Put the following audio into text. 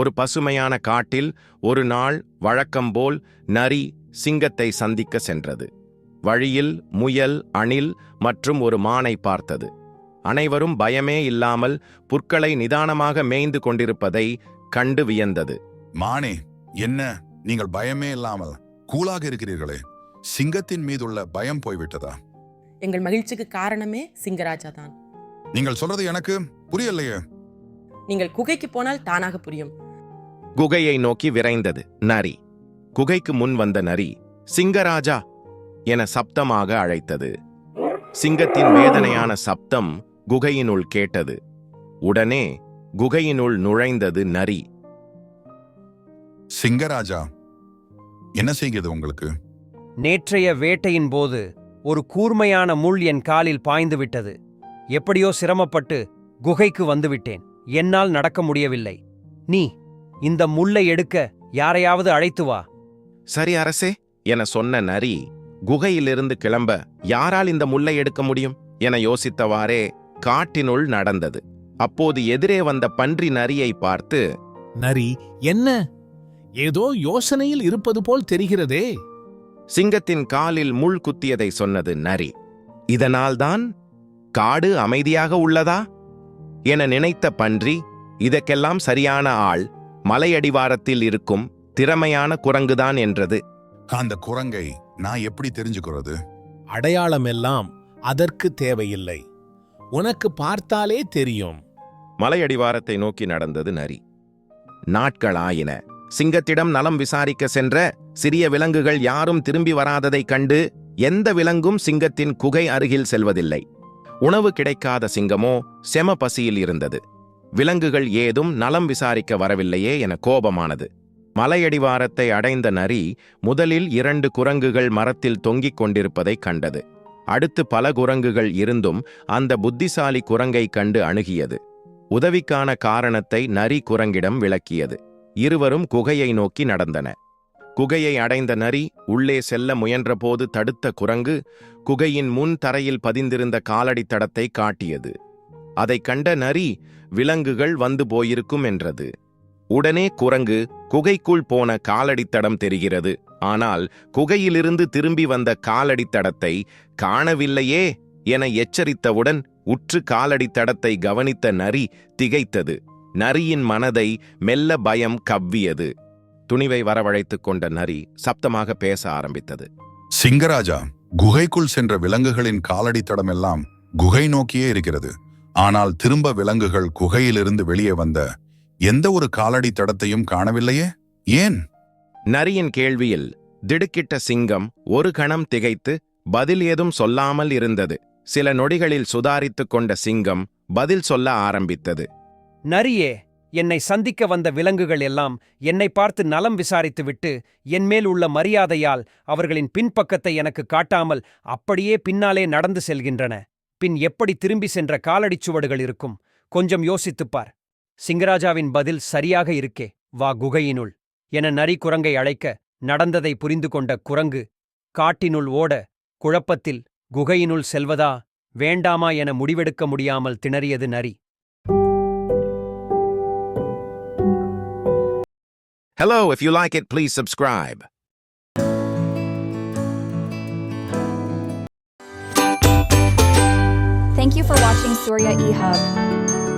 ஒரு பசுமையான காட்டில் ஒரு நாள் வழக்கம்போல் நரி சிங்கத்தை சந்திக்க சென்றது. வழியில் முயல் அணில் மற்றும் ஒரு மானை பார்த்தது. அனைவரும் பயமே இல்லாமல் புற்களை நிதானமாக மேய்ந்து கொண்டிருப்பதை கண்டு வியந்தது. மானே என்ன? நீங்கள் பயமே இல்லாமல் கூலாக இருக்கிறீர்களே. சிங்கத்தின் மீதுள்ள பயம் போய்விட்டதா? எங்கள் மகிழ்ச்சிக்கு காரணமே சிங்கராஜா தான். நீங்கள் சொல்றது எனக்கு புரியலையே. நீங்கள் குகைக்கு போனால் தானாக புரியும். குகையை நோக்கி விரைந்தது நரி. குகைக்கு முன் வந்த நரி சிங்கராஜா! என சப்தமாக அழைத்தது. சிங்கத்தின் வேதனையான சப்தம் குகையினுள் கேட்டது. உடனே குகையினுள் நுழைந்தது நரி. சிங்கராஜா என்ன செய்கிறது உங்களுக்கு? நேற்றைய வேட்டையின் போது ஒரு கூர்மையான முள் என் காலில் பாய்ந்து விட்டது. எப்படியோ சிரமப்பட்டு குகைக்கு வந்துவிட்டேன் என்னால் நடக்க முடியவில்லை. நீ இந்த முள்ளை எடுக்க யாரையாவது அழைத்து வா. சரி அரசே என சொன்ன நரி குகையிலிருந்து கிளம்ப யாரால் இந்த முல்லை எடுக்க முடியும்? என யோசித்தவாறே காட்டினுள் நடந்தது. அப்போது எதிரே வந்த பன்றி நரியை பார்த்து நரி என்ன? ஏதோ யோசனையில் இருப்பது போல் தெரிகிறதே. சிங்கத்தின் காலில் முள் குத்தியதை சொன்னது நரி. இதனால்தான் காடு அமைதியாக உள்ளதா? என நினைத்த பன்றி இதற்கெல்லாம் சரியான ஆள் மலையடிவாரத்தில் இருக்கும் திறமையான குரங்குதான் என்றது. அந்த குரங்கை நான் எப்படி தெரிஞ்சுக்கிறது? அடையாளமெல்லாம் அதற்கு தேவையில்லை. உனக்கு பார்த்தாலே தெரியும். மலையடிவாரத்தை நோக்கி நடந்தது நரி. நாட்களாயின. சிங்கத்திடம் நலம் விசாரிக்க சென்ற சிறிய விலங்குகள் யாரும் திரும்பி வராததைக் கண்டு எந்த விலங்கும் சிங்கத்தின் குகை அருகில் செல்வதில்லை. உணவு கிடைக்காத சிங்கமோ செம பசியில் இருந்தது. விலங்குகள் ஏதும் நலம் விசாரிக்க வரவில்லையே என கோபமானது. மலையடிவாரத்தை அடைந்த நரி முதலில் இரண்டு குரங்குகள் மரத்தில் தொங்கிக் கொண்டிருப்பதைக் கண்டது. அடுத்து பல குரங்குகள் இருந்தும் அந்த புத்திசாலி குரங்கை கண்டு அணுகியது. உதவிக்கான காரணத்தை நரி குரங்கிடம் விளக்கியது. இருவரும் குகையை நோக்கி நடந்தன. குகையை அடைந்த நரி உள்ளே செல்ல முயன்றபோது தடுத்த குரங்கு குகையின் முன் தரையில் பதிந்திருந்த காலடி தடத்தை காட்டியது. அதைக் கண்ட நரி விலங்குகள் வந்து போயிருக்கும் என்றது. உடனே குரங்கு குகைக்குள் போன காலடித்தடம் தெரிகிறது. ஆனால் குகையிலிருந்து திரும்பி வந்த காலடித்தடத்தை காணவில்லையே என எச்சரித்தவுடன் உற்று காலடித்தடத்தை கவனித்த நரி திகைத்தது. நரியின் மனதை மெல்ல பயம் கவ்வியது. துணிவை வரவழைத்துக் கொண்ட நரி சப்தமாக பேச ஆரம்பித்தது. சிங்கராஜா குகைக்குள் சென்ற விலங்குகளின் காலடி தடமெல்லாம் குகை நோக்கியே இருக்கிறது. ஆனால் திரும்ப விலங்குகள் குகையிலிருந்து வெளியே வந்த எந்த ஒரு காலடி தடத்தையும் காணவில்லையே? ஏன்? நரியின் கேள்வியில் திடுக்கிட்ட சிங்கம் ஒரு கணம் திகைத்து பதில் ஏதும் சொல்லாமல் இருந்தது. சில நொடிகளில் சுதாரித்துக் கொண்ட சிங்கம் பதில் சொல்ல ஆரம்பித்தது. நரியே என்னை சந்திக்க வந்த விலங்குகள் எல்லாம் என்னை பார்த்து நலம் விசாரித்துவிட்டு என்மேல் உள்ள மரியாதையால் அவர்களின் பின்பக்கத்தை எனக்கு காட்டாமல் அப்படியே பின்னாலே நடந்து செல்கின்றன. பின் எப்படி திரும்பி சென்ற காலடிச் சுவடுகள் இருக்கும்? கொஞ்சம் யோசித்துப் பார். சிங்கராஜாவின் பதில் சரியாக இருக்கே வா குகையினுள் என நரி குரங்கை அழைக்க நடந்ததை புரிந்து கொண்ட குரங்கு காட்டினுள் ஓட குழப்பத்தில் குகையினுள் செல்வதா வேண்டாமா என முடிவெடுக்க முடியாமல் திணறியது நரி. Hello, if you like it, please subscribe. Thank you for watching Surya eHub.